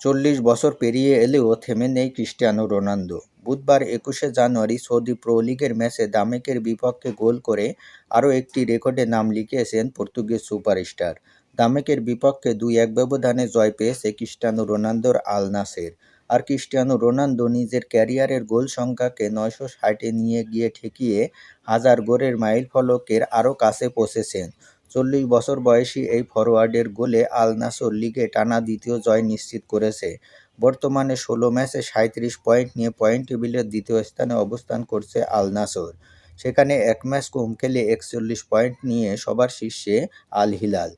চল্লিশ বছর পেরিয়ে এলেও থেমে নেই ক্রিস্টিয়ানো রোনালদো। বুধবার একুশে জানুয়ারি সৌদি প্রো লিগের ম্যাচে দামেকের বিপক্ষে গোল করে আরও একটি রেকর্ডে নাম লিখিয়েছেন পর্তুগিজ সুপারস্টার। দামেকের বিপক্ষে দুই এক ব্যবধানে জয় পেয়েছে ক্রিস্টিয়ানো রোনালদোর আল নাসের। আর ক্রিস্টিয়ানো রোনালদো নিজের ক্যারিয়ারের গোল সংখ্যাকে নয়শো ষাটে নিয়ে গিয়ে ঠেকিয়ে হাজার গোলের মাইল ফলকের আরও কাছে পৌঁছেছেন। চল্লিশ বছর বয়সী এই ফরোয়ার্ডের গোলে আল নাসর লিগে টানা দ্বিতীয় জয় নিশ্চিত করেছে। বর্তমানে ষোলো ম্যাচে সাঁত্রিশ পয়েন্ট নিয়ে পয়েন্ট টেবিলের দ্বিতীয় স্থানে অবস্থান করছে আল নাসর সেখানে এক ম্যাচ কম খেলে একচল্লিশ পয়েন্ট নিয়ে সবার শীর্ষে আল হিলাল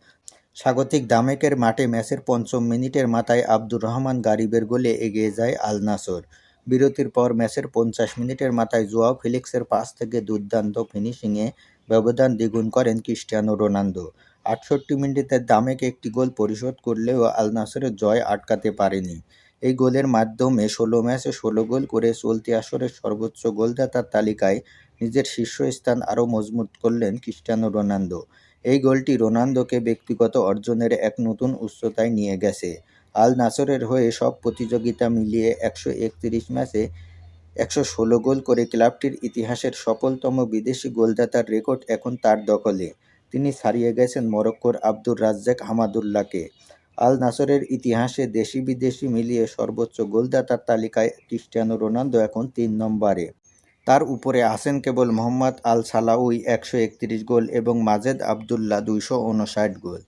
স্বাগতিক দামেকের মাঠে ম্যাচের পঞ্চম মিনিটের মাথায় আব্দুর রহমান গারিবের গোলে এগিয়ে যায় আল নাসর বিরতির পর ম্যাচের পঞ্চাশ মিনিটের মাথায় জোয়াও ফিলিক্সের পাস থেকে দুর্দান্ত ফিনিশিংয়ে ব্যবধান দ্বিগুণ করেন ক্রিস্টিয়ানো রোনালদো। আটষট্টি মিনিটে দামেক একটি গোল পরিশোধ করলেও আল নাসরের জয় আটকাতে পারেনি। এই গোলের মাধ্যমে ষোলো ম্যাচে ষোলো গোল করে চলতি আসরের সর্বোচ্চ গোলদাতার তালিকায় নিজের শীর্ষস্থান আরও মজবুত করলেন ক্রিস্টিয়ানো রোনালদো। এই গোলটি রোনালদোকে ব্যক্তিগত অর্জনের এক নতুন উচ্চতায় নিয়ে গেছে। আল নাসরের হয়ে সব প্রতিযোগিতা মিলিয়ে একশো একত্রিশ ম্যাচে একশো ষোলো গোল করে ক্লাবটির ইতিহাসের সফলতম বিদেশি গোলদাতার রেকর্ড এখন তার দখলে। তিনি ছাড়িয়ে গেছেন মরক্কোর আব্দুর রাজ্জাক হামাদুল্লাহকে আল নাসরের ইতিহাসে দেশি বিদেশি মিলিয়ে সর্বোচ্চ গোলদাতার তালিকায় ক্রিস্টিয়ানো রোনালদো এখন তিন নম্বরে। তার উপরে আছেন কেবল মোহাম্মদ আল সালাউই একশো একত্রিশ গোল এবং মাজেদ আবদুল্লাহ দুইশো উনষাট গোল।